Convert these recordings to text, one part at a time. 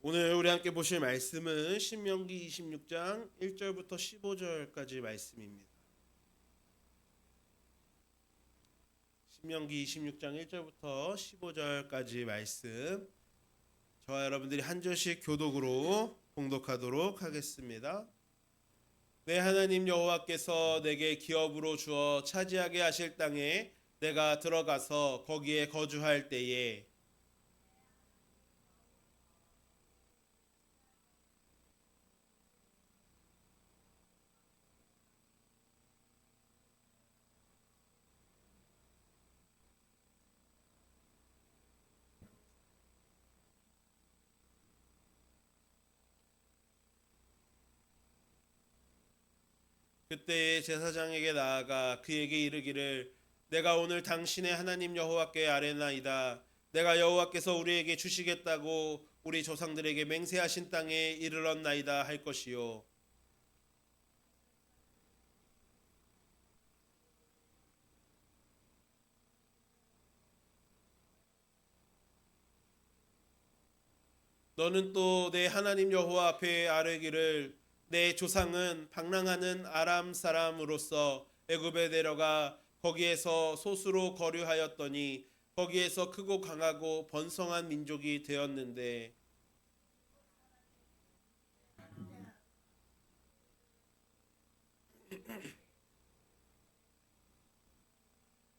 오늘 우리 함께 보실 말씀은 신명기 26장 1절부터 15절까지 말씀입니다. 신명기 26장 1절부터 15절까지 말씀. 저와 여러분들이 한 절씩 교독으로 봉독하도록 하겠습니다. 내 하나님 여호와께서 내게 기업으로 주어 차지하게 하실 땅에 내가 들어가서 거기에 거주할 때에 그때 제사장에게 나아가 그에게 이르기를 내가 오늘 당신의 하나님 여호와께 아뢰나이다. 내가 여호와께서 우리에게 주시겠다고 우리 조상들에게 맹세하신 땅에 이르렀나이다 할 것이요. 너는 또 내 하나님 여호와 앞에 아뢰기를 내 조상은 방랑하는 아람 사람으로서 애굽에 내려가 거기에서 소수로 거류하였더니 거기에서 크고 강하고 번성한 민족이 되었는데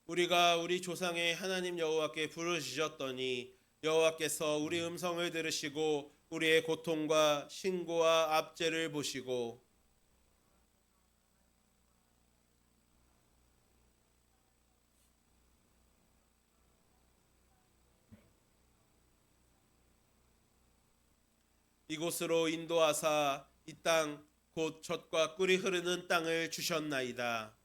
우리가 우리 조상의 하나님 여호와께 부르짖었더니 여호와께서 우리 음성을 들으시고 우리의 고통과 신고와 압제를 보시고 이곳으로 인도하사 이 땅 곧 젖과 꿀이 흐르는 땅을 주셨나이다.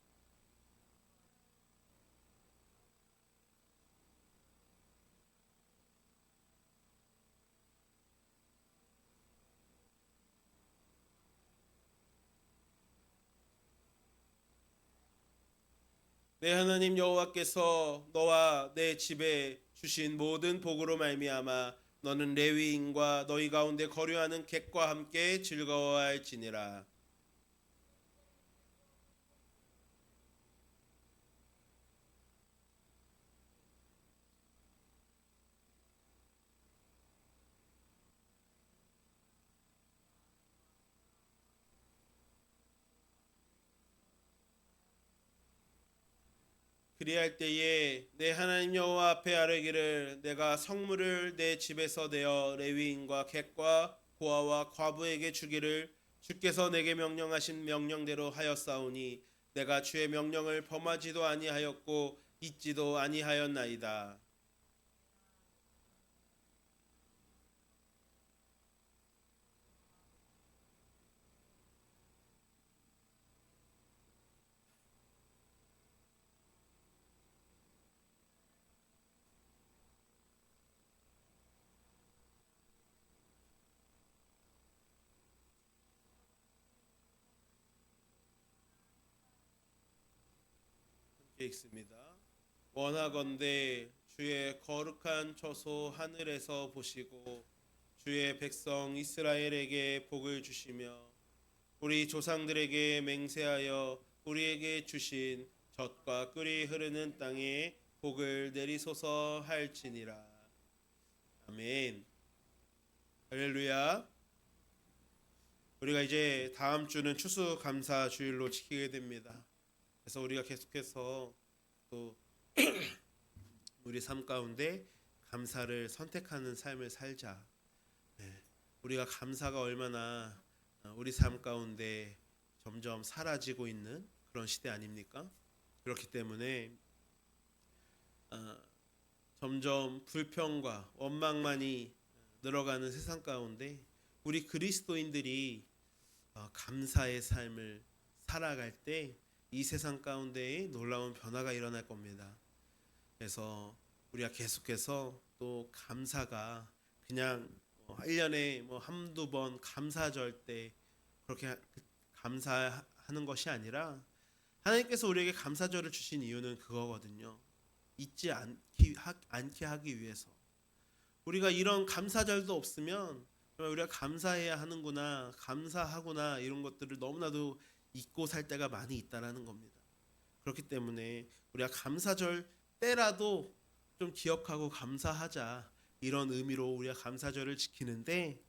내 하나님 여호와께서 너와 내 집에 주신 모든 복으로 말미암아 너는 레위인과 너희 가운데 거류하는 객과 함께 즐거워할지니라. 그리할 때에 내 하나님 여호와 앞에 아뢰기를 내가 성물을 내 집에서 내어 레위인과 객과 고아와 과부에게 주기를 주께서 내게 명령하신 명령대로 하였사오니 내가 주의 명령을 범하지도 아니하였고 잊지도 아니하였나이다. 함께 읽습니다. 원하건대 주의 거룩한 처소 하늘에서 보시고 주의 백성 이스라엘에게 복을 주시며 우리 조상들에게 맹세하여 우리에게 주신 젖과 꿀이 흐르는 땅에 복을 내리소서 할지니라. 아멘. 할렐루야. 우리가 이제 다음 주는 추수 감사 주일로 지키게 됩니다. 그래서 우리가 계속해서 또 우리 삶 가운데 감사를 선택하는 삶을 살자. 네. 우리가 감사가 얼마나 어, 우리 삶 가운데 점점 사라지고 있는 그런 시대 아닙니까? 그렇기 때문에 어, 점점 불평과 원망만이 늘어가는 세상 가운데 우리 그리스도인들이 어, 감사의 삶을 살아갈 때 이 세상 가운데에 놀라운 변화가 일어날 겁니다. 그래서 우리가 계속해서 또 감사가 그냥 뭐 1년에 뭐 한두 번 감사절 때 그렇게 하- 감사하는 것이 아니라 하나님께서 우리에게 감사절을 주신 이유는 그거거든요. 잊지 않기, 하, 않게 하기 위해서. 우리가 이런 감사절도 없으면 우리가 감사해야 하는구나, 감사하구나 이런 것들을 너무나도 잊고 살 때가 많이 있다라는 겁니다. 그렇기 때문에 우리가 감사절 때라도 좀 기억하고 감사하자 이런 의미로 우리가 감사절을 지키는데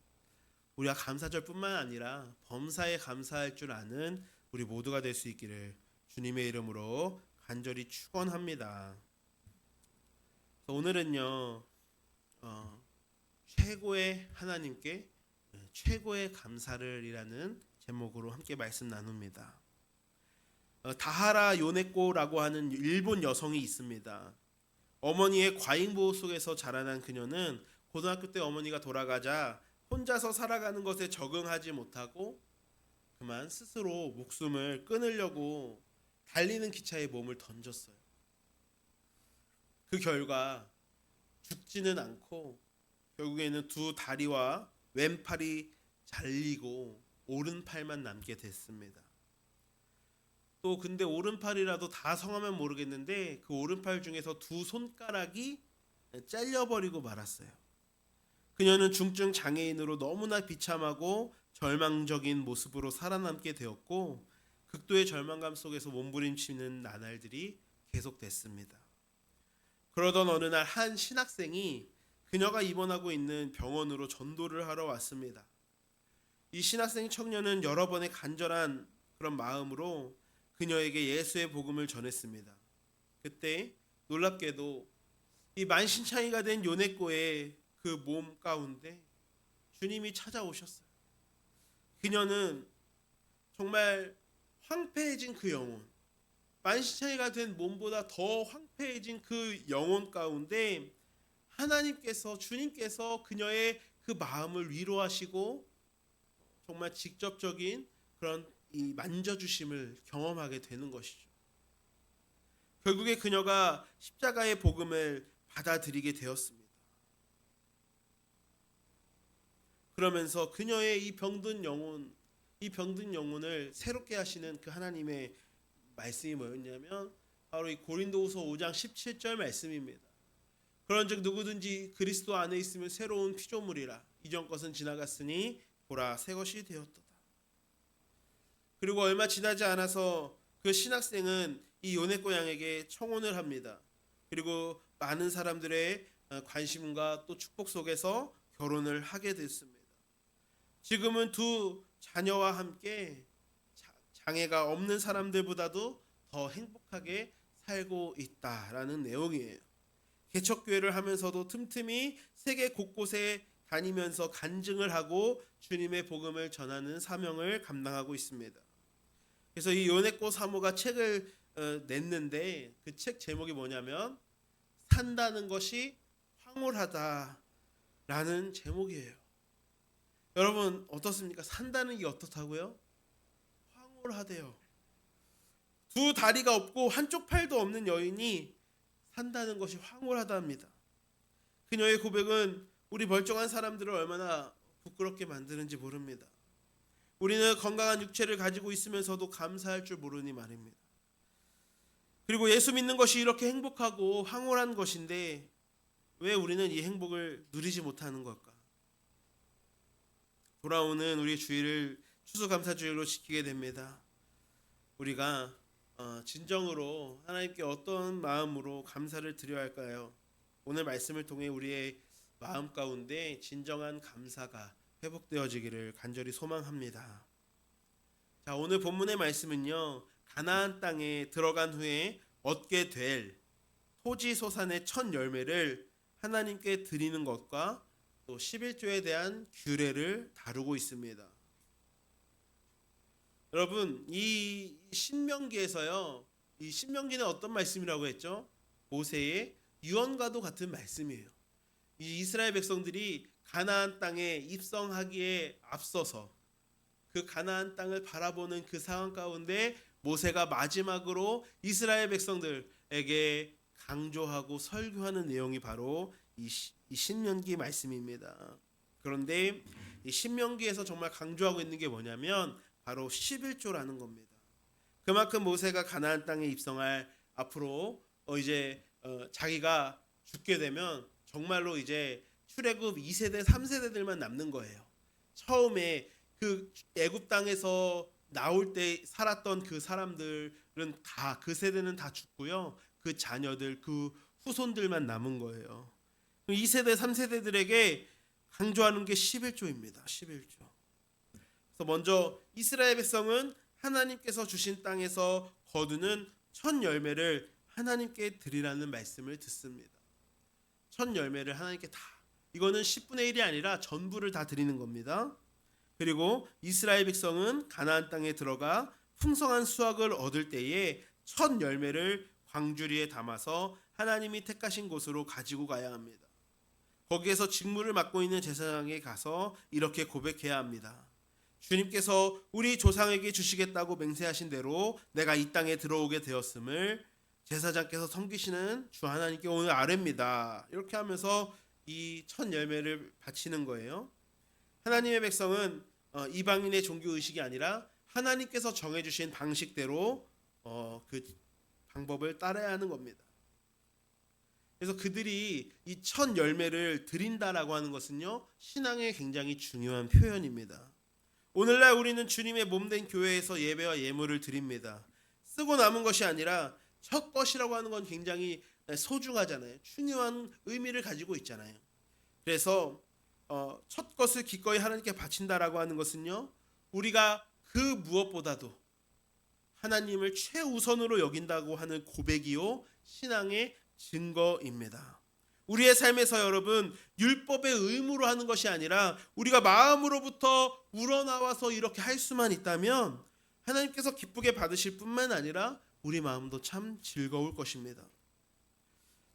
우리가 감사절뿐만 아니라 범사에 감사할 줄 아는 우리 모두가 될 수 있기를 주님의 이름으로 간절히 축원합니다. 오늘은요 어, 최고의 하나님께 네, 최고의 감사를이라는 제목으로 함께 말씀 나눕니다. 어, 다하라 요네코라고 하는 일본 여성이 있습니다. 어머니의 과잉 보호 속에서 자라난 그녀는 고등학교 때 어머니가 돌아가자 혼자서 살아가는 것에 적응하지 못하고 그만 스스로 목숨을 끊으려고 달리는 기차에 몸을 던졌어요. 그 결과 죽지는 않고 결국에는 두 다리와 왼팔이 잘리고 오른팔만 남게 됐습니다. 또 근데 오른팔이라도 다 성하면 모르겠는데 그 오른팔 중에서 두 손가락이 잘려버리고 말았어요. 그녀는 중증 장애인으로 너무나 비참하고 절망적인 모습으로 살아남게 되었고 극도의 절망감 속에서 몸부림치는 나날들이 계속됐습니다. 그러던 어느 날 한 신학생이 그녀가 입원하고 있는 병원으로 전도를 하러 왔습니다. 이 신학생 청년은 여러 번의 간절한 그런 마음으로 그녀에게 예수의 복음을 전했습니다. 그때 놀랍게도 이 만신창이가 된 요네코의 그 몸 가운데 주님이 찾아오셨어요. 그녀는 정말 황폐해진 그 영혼, 만신창이가 된 몸보다 더 황폐해진 그 영혼 가운데 하나님께서 주님께서 그녀의 그 마음을 위로하시고 정말 직접적인 그런 이 만져주심을 경험하게 되는 것이죠. 결국에 그녀가 십자가의 복음을 받아들이게 되었습니다. 그러면서 그녀의 이 병든 영혼, 이 병든 영혼을 새롭게 하시는 그 하나님의 말씀이 뭐였냐면 바로 이 고린도후서 5장 17절 말씀입니다. 그런즉 누구든지 그리스도 안에 있으면 새로운 피조물이라 이전 것은 지나갔으니 보라 새 것이 되었도다. 그리고 얼마 지나지 않아서 그 신학생은 이 요네코 양에게 청혼을 합니다. 그리고 많은 사람들의 어, 관심과 또 축복 속에서 결혼을 하게 됐습니다. 지금은 두 자녀와 함께 자- 장애가 없는 사람들보다도 더 행복하게 살고 있다라는 내용이에요. 개척교회를 하면서도 틈틈이 세계 곳곳에 다니면서 간증을 하고 주님의 복음을 전하는 사명을 감당하고 있습니다. 그래서 이 요네코 사모가 책을 어, 냈는데 그 책 제목이 뭐냐면 산다는 것이 황홀하다라는 제목이에요. 여러분 어떻습니까? 산다는 게 어떻다고요? 황홀하대요. 두 다리가 없고 한쪽 팔도 없는 여인이 산다는 것이 황홀하답니다. 그녀의 고백은 우리 멀쩡한 사람들을 얼마나 부끄럽게 만드는지 모릅니다. 우리는 건강한 육체를 가지고 있으면서도 감사할 줄 모르니 말입니다. 그리고 예수 믿는 것이 이렇게 행복하고 황홀한 것인데 왜 우리는 이 행복을 누리지 못하는 걸까? 돌아오는 우리 주일을 추수감사주일로 지키게 됩니다. 우리가 어, 진정으로 하나님께 어떤 마음으로 감사를 드려야 할까요? 오늘 말씀을 통해 우리의 마음 가운데 진정한 감사가 회복되어지기를 간절히 소망합니다. 자, 오늘 본문의 말씀은요. 가나안 땅에 들어간 후에 얻게 될 토지 소산의 첫 열매를 하나님께 드리는 것과 또 11조에 대한 규례를 다루고 있습니다. 여러분, 이 신명기에서요. 이 신명기는 어떤 말씀이라고 했죠? 모세의 유언과도 같은 말씀이에요. 이 이스라엘 백성들이 가나안 땅에 입성하기에 앞서서 그 가나안 땅을 바라보는 그 상황 가운데 모세가 마지막으로 이스라엘 백성들에게 강조하고 설교하는 내용이 바로 이 신명기 말씀입니다. 그런데 이 신명기에서 정말 강조하고 있는 게 뭐냐면 바로 11조라는 겁니다. 그만큼 모세가 가나안 땅에 입성할 앞으로 어 이제 어 자기가 죽게 되면 정말로 이제 출애굽 2세대, 3세대들만 남는 거예요. 처음에 그 애굽 땅에서 나올 때 살았던 그 사람들은 다 그 세대는 다 죽고요. 그 자녀들 그 후손들만 남은 거예요. 그럼 2세대 3세대들에게 강조하는 게 11조입니다. 11조. 그래서 먼저 이스라엘 백성은 하나님께서 주신 땅에서 거두는 첫 열매를 하나님께 드리라는 말씀을 듣습니다. 첫 열매를 하나님께 다 이거는 10분의 1이 아니라 전부를 다 드리는 겁니다. 그리고 이스라엘 백성은 가나안 땅에 들어가 풍성한 수확을 얻을 때에 첫 열매를 광주리에 담아서 하나님이 택하신 곳으로 가지고 가야 합니다. 거기에서 직무를 맡고 있는 제사장에 가서 이렇게 고백해야 합니다. 주님께서 우리 조상에게 주시겠다고 맹세하신 대로 내가 이 땅에 들어오게 되었음을 제사장께서 섬기시는 주 하나님께 오늘 아뢰입니다. 이렇게 하면서 이 첫 열매를 바치는 거예요. 하나님의 백성은 어, 이방인의 종교 의식이 아니라 하나님께서 정해주신 방식대로 어, 그 방법을 따라야 하는 겁니다. 그래서 그들이 이 첫 열매를 드린다라고 하는 것은요 신앙의 굉장히 중요한 표현입니다. 오늘날 우리는 주님의 몸된 교회에서 예배와 예물을 드립니다. 쓰고 남은 것이 아니라 첫 것이라고 하는 건 굉장히 소중하잖아요. 중요한 의미를 가지고 있잖아요. 그래서 어, 첫 것을 기꺼이 하나님께 바친다라고 하는 것은요. 우리가 그 무엇보다도 하나님을 최우선으로 여긴다고 하는 고백이요 신앙의 증거입니다. 우리의 삶에서 여러분 율법의 의무로 하는 것이 아니라 우리가 마음으로부터 우러나와서 이렇게 할 수만 있다면 하나님께서 기쁘게 받으실 뿐만 아니라 우리 마음도 참 즐거울 것입니다.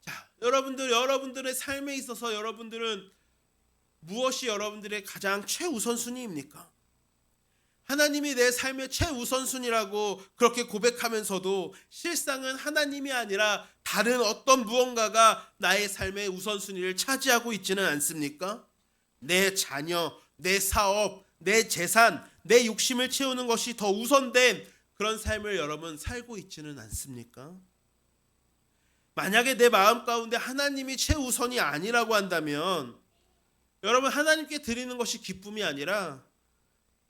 자, 여러분들 여러분들의 삶에 있어서 여러분들은 무엇이 여러분들의 가장 최우선 순위입니까? 하나님이 내 삶의 최우선 순위라고 그렇게 고백하면서도 실상은 하나님이 아니라 다른 어떤 무언가가 나의 삶의 우선순위를 차지하고 있지는 않습니까? 내 자녀, 내 사업, 내 재산, 내 욕심을 채우는 것이 더 우선된 그런 삶을 여러분 살고 있지는 않습니까? 만약에 내 마음 가운데 하나님이 최우선이 아니라고 한다면 여러분 하나님께 드리는 것이 기쁨이 아니라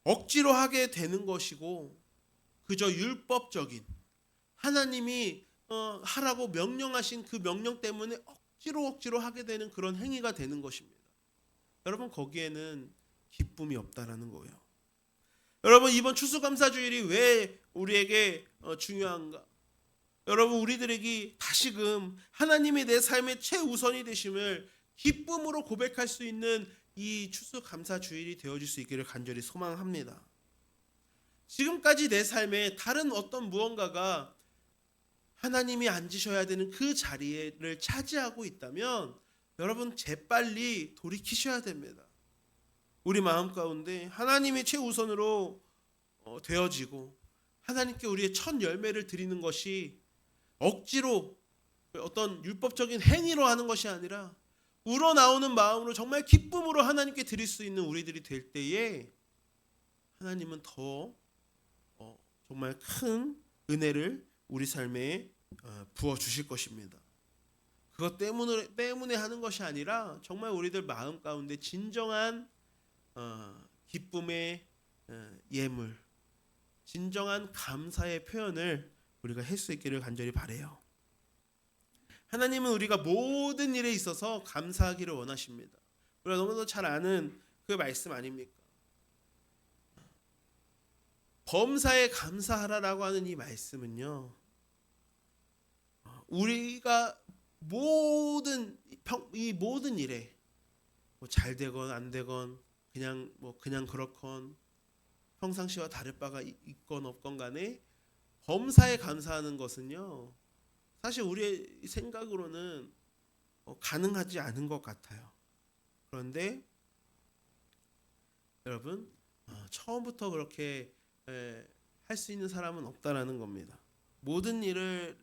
억지로 하게 되는 것이고 그저 율법적인 하나님이 어, 하라고 명령하신 그 명령 때문에 억지로 억지로 하게 되는 그런 행위가 되는 것입니다. 여러분 거기에는 기쁨이 없다라는 거예요. 여러분 이번 추수감사주일이 왜 우리에게 어, 중요한가? 여러분 우리들에게 다시금 하나님이 내 삶의 최우선이 되심을 기쁨으로 고백할 수 있는 이 추수감사 주일이 되어질 수 있기를 간절히 소망합니다. 지금까지 내 삶에 다른 어떤 무언가가 하나님이 앉으셔야 되는 그 자리를 차지하고 있다면 여러분 재빨리 돌이키셔야 됩니다. 우리 마음 가운데 하나님이 최우선으로 어, 되어지고 하나님께 우리의 첫 열매를 드리는 것이 억지로 어떤 율법적인 행위로 하는 것이 아니라 우러나오는 마음으로 정말 기쁨으로 하나님께 드릴 수 있는 우리들이 될 때에 하나님은 더 어, 정말 큰 은혜를 우리 삶에 어, 부어 주실 것입니다. 그것 때문에 때문에 하는 것이 아니라 정말 우리들 마음 가운데 진정한 어, 기쁨의 어, 예물, 진정한 감사의 표현을 우리가 할 수 있기를 간절히 바래요. 하나님은 우리가 모든 일에 있어서 감사하기를 원하십니다. 우리가 너무도 잘 아는 그 말씀 아닙니까? 범사에 감사하라라고 하는 이 말씀은요. 우리가 모든 평, 이 모든 일에 뭐 잘 되건 안 되건 그냥 뭐 그냥 그렇건 평상시와 다를 바가 있건 없건 간에 범사에 감사하는 것은요. 사실 우리의 생각으로는 어, 가능하지 않은 것 같아요. 그런데 여러분 어, 처음부터 그렇게 할 수 있는 사람은 없다라는 겁니다. 모든 일을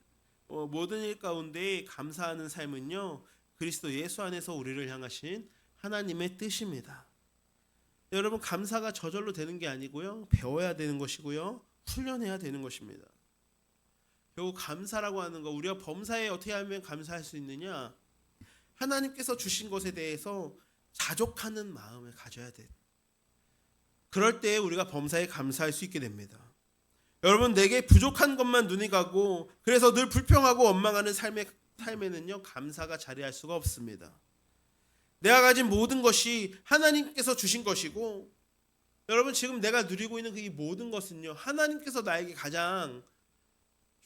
어, 모든 일 가운데 감사하는 삶은요 그리스도 예수 안에서 우리를 향하신 하나님의 뜻입니다. 여러분 감사가 저절로 되는 게 아니고요 배워야 되는 것이고요 훈련해야 되는 것입니다. 결국 감사라고 하는 거 우리가 범사에 어떻게 하면 감사할 수 있느냐? 하나님께서 주신 것에 대해서 자족하는 마음을 가져야 돼. 그럴 때 우리가 범사에 감사할 수 있게 됩니다. 여러분 내게 부족한 것만 눈이 가고 그래서 늘 불평하고 원망하는 삶의 삶에는요 감사가 자리할 수가 없습니다. 내가 가진 모든 것이 하나님께서 주신 것이고 여러분 지금 내가 누리고 있는 그이 모든 것은요 하나님께서 나에게 가장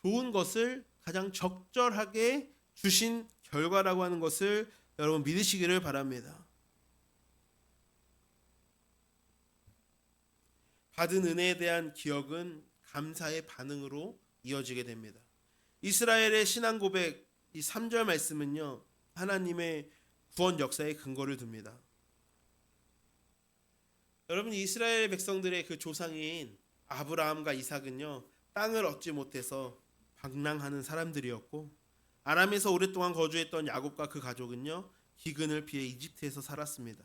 좋은 것을 가장 적절하게 주신 결과라고 하는 것을 여러분 믿으시기를 바랍니다. 받은 은혜에 대한 기억은 감사의 반응으로 이어지게 됩니다. 이스라엘의 신앙 고백 이 3절 말씀은요. 하나님의 구원 역사의 근거를 둡니다. 여러분 이스라엘 백성들의 그 조상인 아브라함과 이삭은요. 땅을 얻지 못해서 방랑하는 사람들이었고 아람에서 오랫동안 거주했던 야곱과 그 가족은요. 기근을 피해 이집트에서 살았습니다.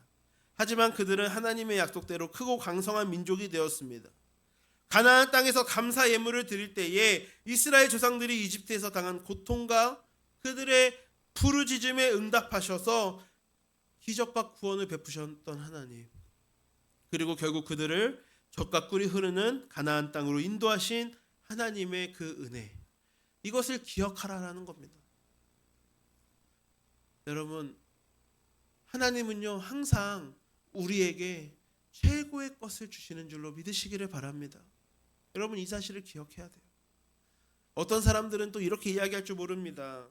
하지만 그들은 하나님의 약속대로 크고 강성한 민족이 되었습니다. 가나안 땅에서 감사 예물을 드릴 때에 이스라엘 조상들이 이집트에서 당한 고통과 그들의 부르짖음에 응답하셔서 기적과 구원을 베푸셨던 하나님. 그리고 결국 그들을 젖과 꿀이 흐르는 가나안 땅으로 인도하신 하나님의 그 은혜. 이것을 기억하라는 겁니다. 여러분 하나님은요 항상 우리에게 최고의 것을 주시는 줄로 믿으시기를 바랍니다. 여러분 이 사실을 기억해야 돼요. 어떤 사람들은 또 이렇게 이야기할 줄 모릅니다.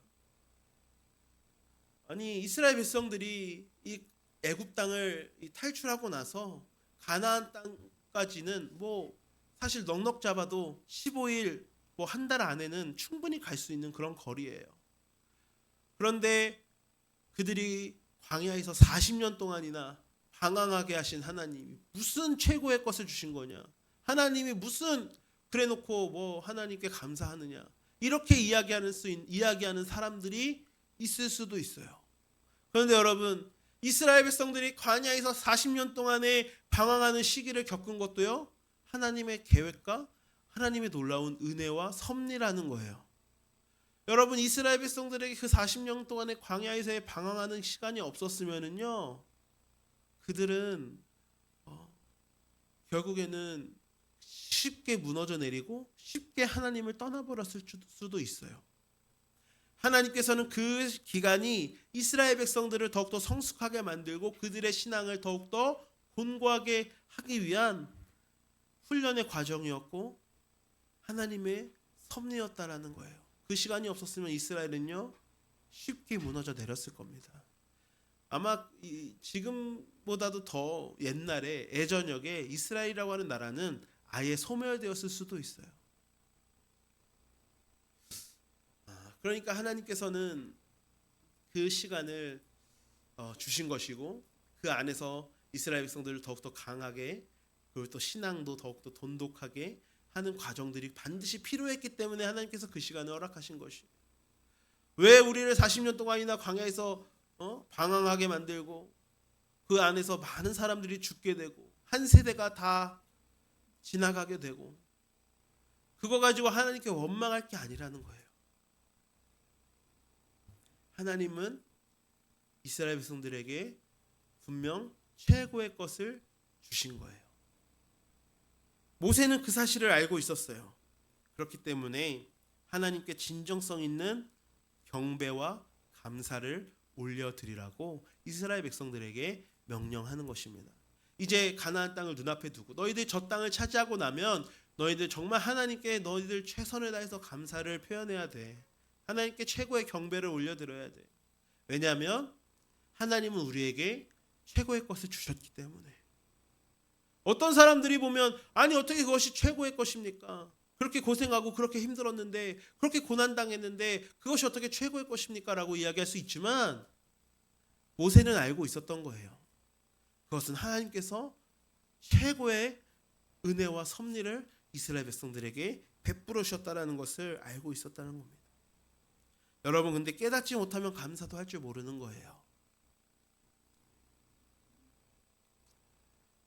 아니 이스라엘 백성들이 이 애굽 땅을 이 탈출하고 나서 가나안 땅까지는 뭐 사실 넉넉 잡아도 15일 뭐 한 달 안에는 충분히 갈 수 있는 그런 거리예요. 그런데 그들이 광야에서 40년 동안이나 방황하게 하신 하나님이 무슨 최고의 것을 주신 거냐? 하나님이 무슨 그래놓고 뭐 하나님께 감사하느냐? 이렇게 이야기하는 수 있, 이야기하는 사람들이 있을 수도 있어요. 그런데 여러분 이스라엘 백성들이 광야에서 40년 동안의 방황하는 시기를 겪은 것도요 하나님의 계획과 하나님의 놀라운 은혜와 섭리라는 거예요. 여러분 이스라엘 백성들에게 그 40년 동안의 광야에서의 방황하는 시간이 없었으면은요 그들은 어, 결국에는 쉽게 무너져 내리고 쉽게 하나님을 떠나버렸을 수도 있어요. 하나님께서는 그 기간이 이스라엘 백성들을 더욱더 성숙하게 만들고 그들의 신앙을 더욱더 곤고하게 하기 위한 훈련의 과정이었고 하나님의 섭리였다라는 거예요. 그 시간이 없었으면 이스라엘은요 쉽게 무너져 내렸을 겁니다. 아마 지금보다도 더 옛날에 예전역에 이스라엘이라고 하는 나라는 아예 소멸되었을 수도 있어요. 아, 그러니까 하나님께서는 그 시간을 어, 주신 것이고 그 안에서 이스라엘 백성들을 더욱더 강하게 그리고 또 신앙도 더욱더 돈독하게 하는 과정들이 반드시 필요했기 때문에 하나님께서 그 시간을 허락하신 것이. 왜 우리를 40년 동안이나 광야에서 어? 방황하게 만들고 그 안에서 많은 사람들이 죽게 되고 한 세대가 다 지나가게 되고 그거 가지고 하나님께 원망할 게 아니라는 거예요. 하나님은 이스라엘 백성들에게 분명 최고의 것을 주신 거예요. 모세는 그 사실을 알고 있었어요. 그렇기 때문에 하나님께 진정성 있는 경배와 감사를 올려드리라고 이스라엘 백성들에게 명령하는 것입니다. 이제 가나안 땅을 눈앞에 두고 너희들 저 땅을 차지하고 나면 너희들 정말 하나님께 너희들 최선을 다해서 감사를 표현해야 돼. 하나님께 최고의 경배를 올려드려야 돼. 왜냐하면 하나님은 우리에게 최고의 것을 주셨기 때문에. 어떤 사람들이 보면 아니 어떻게 그것이 최고의 것입니까? 그렇게 고생하고 그렇게 힘들었는데 그렇게 고난 당했는데 그것이 어떻게 최고의 것입니까라고 이야기할 수 있지만 모세는 알고 있었던 거예요. 그것은 하나님께서 최고의 은혜와 섭리를 이스라엘 백성들에게 베풀어 주셨다라는 것을 알고 있었다는 겁니다. 여러분 근데 깨닫지 못하면 감사도 할 줄 모르는 거예요.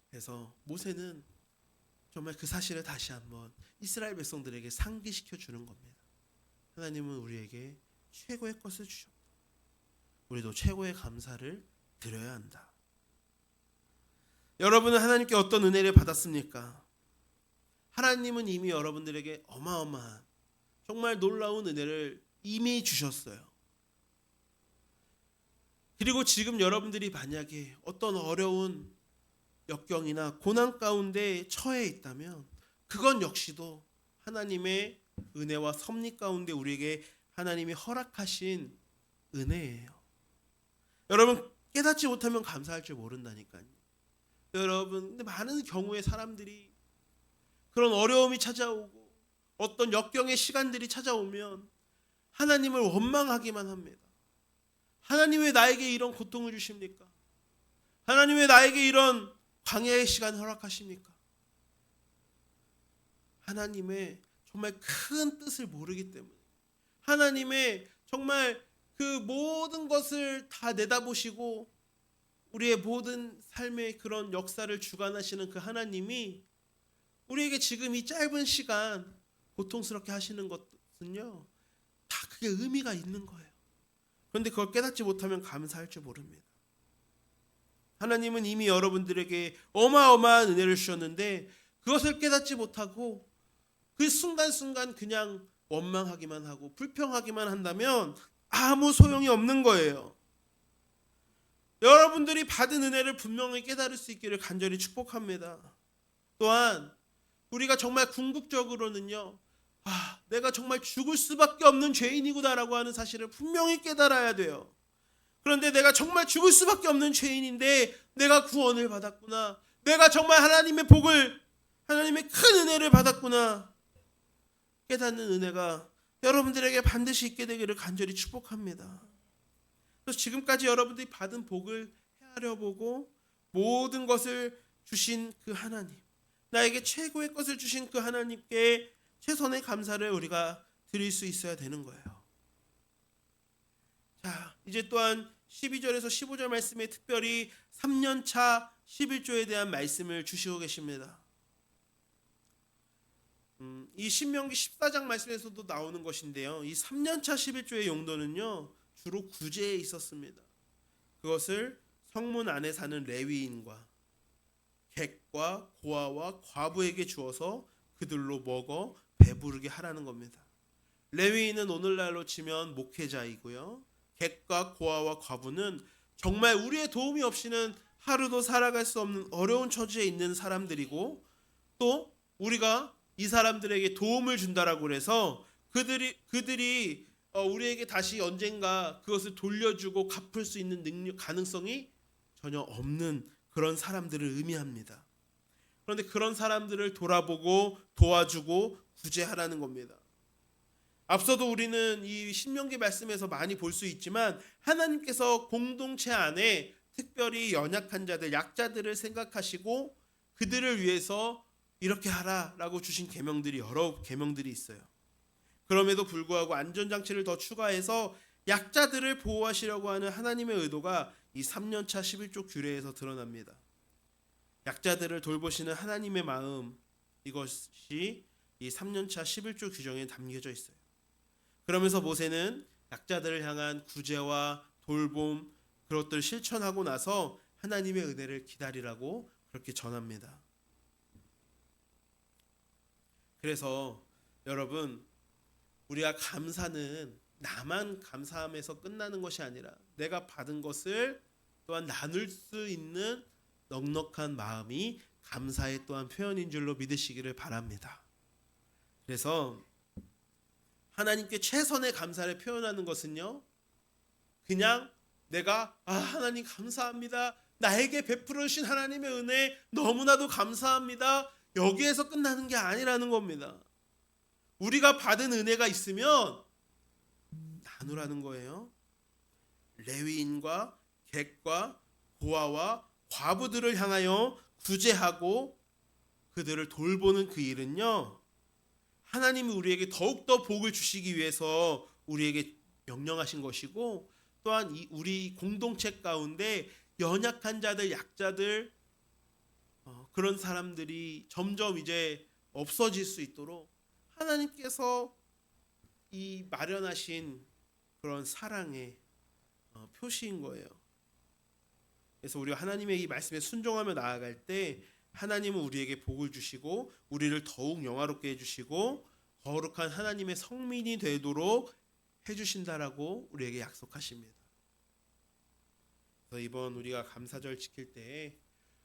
그래서 모세는 정말 그 사실을 다시 한번 이스라엘 백성들에게 상기시켜 주는 겁니다. 하나님은 우리에게 최고의 것을 주셨다. 우리도 최고의 감사를 드려야 한다. 여러분은 하나님께 어떤 은혜를 받았습니까? 하나님은 이미 여러분들에게 어마어마한 정말 놀라운 은혜를 이미 주셨어요. 그리고 지금 여러분들이 만약에 어떤 어려운 역경이나 고난 가운데 처해 있다면 그건 역시도 하나님의 은혜와 섭리 가운데 우리에게 하나님이 허락하신 은혜예요. 여러분 깨닫지 못하면 감사할 줄 모른다니까요. 여러분 근데 많은 경우에 사람들이 그런 어려움이 찾아오고 어떤 역경의 시간들이 찾아오면 하나님을 원망하기만 합니다. 하나님 왜 나에게 이런 고통을 주십니까? 하나님 왜 나에게 이런 광야의 시간 허락하십니까? 하나님의 정말 큰 뜻을 모르기 때문에 하나님의 정말 그 모든 것을 다 내다보시고 우리의 모든 삶의 그런 역사를 주관하시는 그 하나님이 우리에게 지금 이 짧은 시간 고통스럽게 하시는 것은요 다 그게 의미가 있는 거예요. 그런데 그걸 깨닫지 못하면 감사할 줄 모릅니다. 하나님은 이미 여러분들에게 어마어마한 은혜를 주셨는데 그것을 깨닫지 못하고 그 순간순간 그냥 원망하기만 하고 불평하기만 한다면 아무 소용이 없는 거예요. 여러분들이 받은 은혜를 분명히 깨달을 수 있기를 간절히 축복합니다. 또한 우리가 정말 궁극적으로는요. 아, 내가 정말 죽을 수밖에 없는 죄인이구나라고 하는 사실을 분명히 깨달아야 돼요. 그런데 내가 정말 죽을 수밖에 없는 죄인인데 내가 구원을 받았구나. 내가 정말 하나님의 복을 하나님의 큰 은혜를 받았구나. 깨닫는 은혜가 여러분들에게 반드시 있게 되기를 간절히 축복합니다. 그래서 지금까지 여러분들이 받은 복을 헤아려 보고 모든 것을 주신 그 하나님, 나에게 최고의 것을 주신 그 하나님께 최선의 감사를 우리가 드릴 수 있어야 되는 거예요. 자, 이제 또한 12절에서 15절 말씀에 특별히 3년차 11조에 대한 말씀을 주시고 계십니다. 음, 이 신명기 14장 말씀에서도 나오는 것인데요. 이 3년차 11조의 용도는요. 주로 구제에 있었습니다. 그것을 성문 안에 사는 레위인과 객과 고아와 과부에게 주어서 그들로 먹어 배부르게 하라는 겁니다. 레위인은 오늘날로 치면 목회자이고요. 객과 고아와 과부는 정말 우리의 도움이 없이는 하루도 살아갈 수 없는 어려운 처지에 있는 사람들이고 또 우리가 이 사람들에게 도움을 준다라고 그래서 그들이 그들이 어, 우리에게 다시 언젠가 그것을 돌려주고 갚을 수 있는 능력 가능성이 전혀 없는 그런 사람들을 의미합니다. 그런데 그런 사람들을 돌아보고 도와주고 구제하라는 겁니다. 앞서도 우리는 이 신명기 말씀에서 많이 볼 수 있지만 하나님께서 공동체 안에 특별히 연약한 자들, 약자들을 생각하시고 그들을 위해서 이렇게 하라라고 주신 계명들이 여러 계명들이 있어요. 그럼에도 불구하고 안전 장치를 더 추가해서 약자들을 보호하시려고 하는 하나님의 의도가 이 3년차 11조 규례에서 드러납니다. 약자들을 돌보시는 하나님의 마음 이것이 이 3년차 11조 규정에 담겨져 있어요. 그러면서 모세는 약자들을 향한 구제와 돌봄 그것들을 실천하고 나서 하나님의 은혜를 기다리라고 그렇게 전합니다. 그래서 여러분 우리가 감사는 나만 감사함에서 끝나는 것이 아니라 내가 받은 것을 또한 나눌 수 있는 넉넉한 마음이 감사의 또한 표현인 줄로 믿으시기를 바랍니다. 그래서 하나님께 최선의 감사를 표현하는 것은요. 그냥 내가 아 하나님 감사합니다. 나에게 베풀어 주신 하나님의 은혜 너무나도 감사합니다. 여기에서 끝나는 게 아니라는 겁니다. 우리가 받은 은혜가 있으면 나누라는 거예요. 레위인과 객과 고아와 과부들을 향하여 구제하고 그들을 돌보는 그 일은요. 하나님이 우리에게 더욱더 복을 주시기 위해서 우리에게 명령하신 것이고 또한 이 우리 공동체 가운데 연약한 자들, 약자들 어, 그런 사람들이 점점 이제 없어질 수 있도록 하나님께서 이 마련하신 그런 사랑의 어, 표시인 거예요. 그래서 우리가 하나님의 이 말씀에 순종하며 나아갈 때 하나님은 우리에게 복을 주시고 우리를 더욱 영화롭게 해주시고 거룩한 하나님의 성민이 되도록 해주신다라고 우리에게 약속하십니다. 그래서 이번 우리가 감사절 지킬 때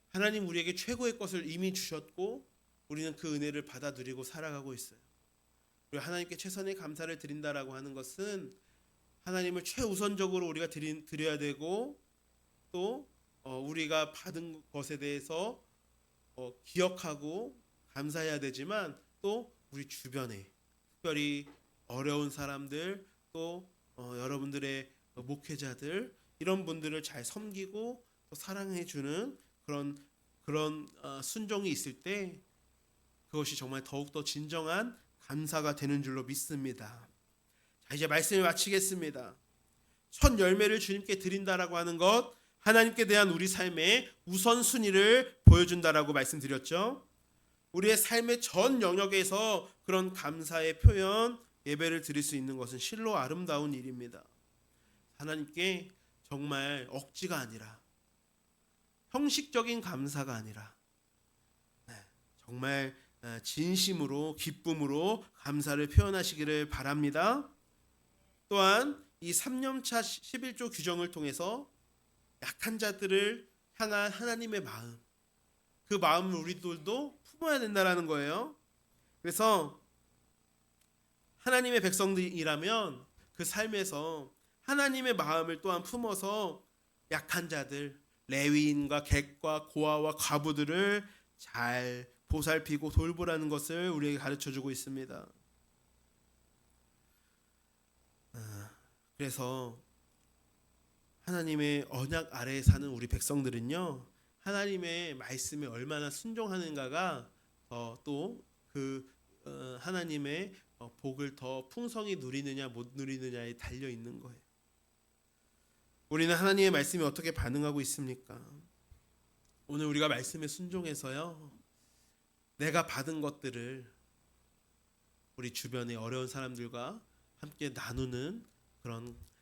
하나님 우리에게 최고의 것을 이미 주셨고 우리는 그 은혜를 받아들이고 살아가고 있어요. 그리고 하나님께 최선의 감사를 드린다라고 하는 것은 하나님을 최우선적으로 우리가 드린, 드려야 되고 또 어, 우리가 받은 것에 대해서 어, 기억하고 감사해야 되지만 또 우리 주변에 특별히 어려운 사람들 또 어, 여러분들의 목회자들 이런 분들을 잘 섬기고 또 사랑해 주는 그런 그런 어, 순종이 있을 때 그것이 정말 더욱 더 진정한 감사가 되는 줄로 믿습니다. 자, 이제 말씀을 마치겠습니다. 첫 열매를 주님께 드린다라고 하는 것 하나님께 대한 우리 삶의 우선순위를 보여준다라고 말씀드렸죠. 우리의 삶의 전 영역에서 그런 감사의 표현, 예배를 드릴 수 있는 것은 실로 아름다운 일입니다. 하나님께 정말 억지가 아니라 형식적인 감사가 아니라 네, 정말 어, 진심으로 기쁨으로 감사를 표현하시기를 바랍니다. 또한 이 3년차 11조 규정을 통해서 약한 자들을 향한 하나님의 마음 그 마음을 우리들도 품어야 된다라는 거예요. 그래서 하나님의 백성들이라면 그 삶에서 하나님의 마음을 또한 품어서 약한 자들, 레위인과 객과 고아와 과부들을 잘 보살피고 돌보라는 것을 우리에게 가르쳐 주고 있습니다. 아, 그래서 하나님의 언약 아래에 사는 우리 백성들은요, 하나님의 말씀에 얼마나 순종하는가가 또그 어, 하나님의 어, 복을 더 풍성히 누리느냐 못 누리느냐에 달려 있는 거예요. 우리는 하나님의 말씀에 어떻게 반응하고 있습니까? 오늘 우리가 말씀에 순종해서요. 내가 받은 것들을 우리 주변의 어려운 사람들과 함께 나누는 그런 어,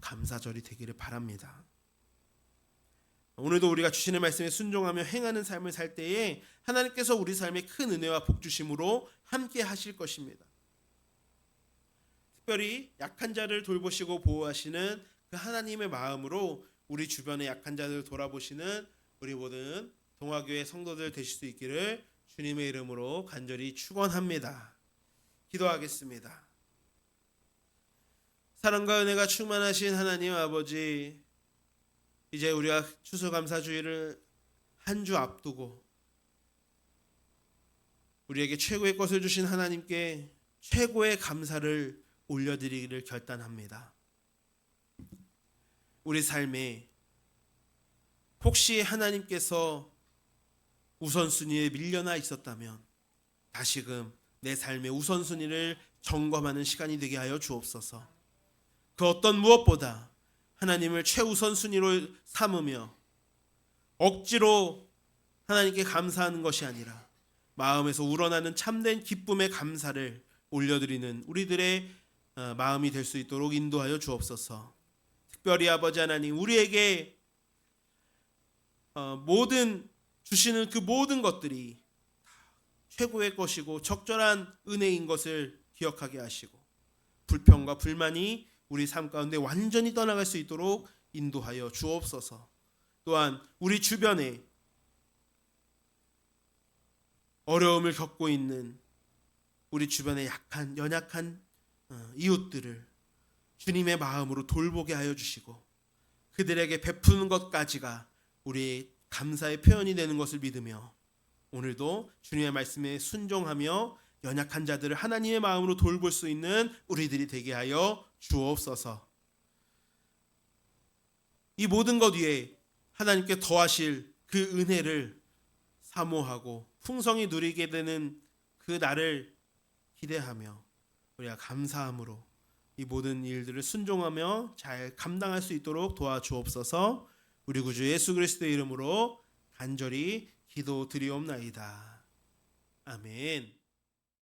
감사절이 되기를 바랍니다. 오늘도 우리가 주시는 말씀에 순종하며 행하는 삶을 살 때에 하나님께서 우리 삶에 큰 은혜와 복 주심으로 함께 하실 것입니다. 특별히 약한 자를 돌보시고 보호하시는 그 하나님의 마음으로 우리 주변의 약한 자들을 돌아보시는 우리 모든 동화교회 성도들 되실 수 있기를 주님의 이름으로 간절히 축원합니다. 기도하겠습니다. 사랑과 은혜가 충만하신 하나님 아버지 이제 우리가 추수감사주의를 한 주 앞두고 우리에게 최고의 것을 주신 하나님께 최고의 감사를 올려드리기를 결단합니다. 우리 삶에 혹시 하나님께서 우선순위에 밀려나 있었다면 다시금 내 삶의 우선순위를 점검하는 시간이 되게 하여 주옵소서. 그 어떤 무엇보다 하나님을 최우선 순위로 삼으며 억지로 하나님께 감사하는 것이 아니라 마음에서 우러나는 참된 기쁨의 감사를 올려드리는 우리들의 어, 마음이 될 수 있도록 인도하여 주옵소서. 특별히 아버지 하나님 우리에게 어, 모든 주시는 그 모든 것들이 최고의 것이고 적절한 은혜인 것을 기억하게 하시고 불평과 불만이 우리 삶 가운데 완전히 떠나갈 수 있도록 인도하여 주옵소서. 또한 우리 주변에 어려움을 겪고 있는 우리 주변의 약한 연약한 어, 이웃들을 주님의 마음으로 돌보게 하여 주시고 그들에게 베푸는 것까지가 우리의 감사의 표현이 되는 것을 믿으며 오늘도 주님의 말씀에 순종하며 연약한 자들을 하나님의 마음으로 돌볼 수 있는 우리들이 되게 하여 주옵소서. 이 모든 것 위에 하나님께 더하실 그 은혜를 사모하고 풍성히 누리게 되는 그 날을 기대하며 우리가 감사함으로 이 모든 일들을 순종하며 잘 감당할 수 있도록 도와주옵소서. 우리 구주 예수 그리스도의 이름으로 간절히 기도드리옵나이다. 아멘.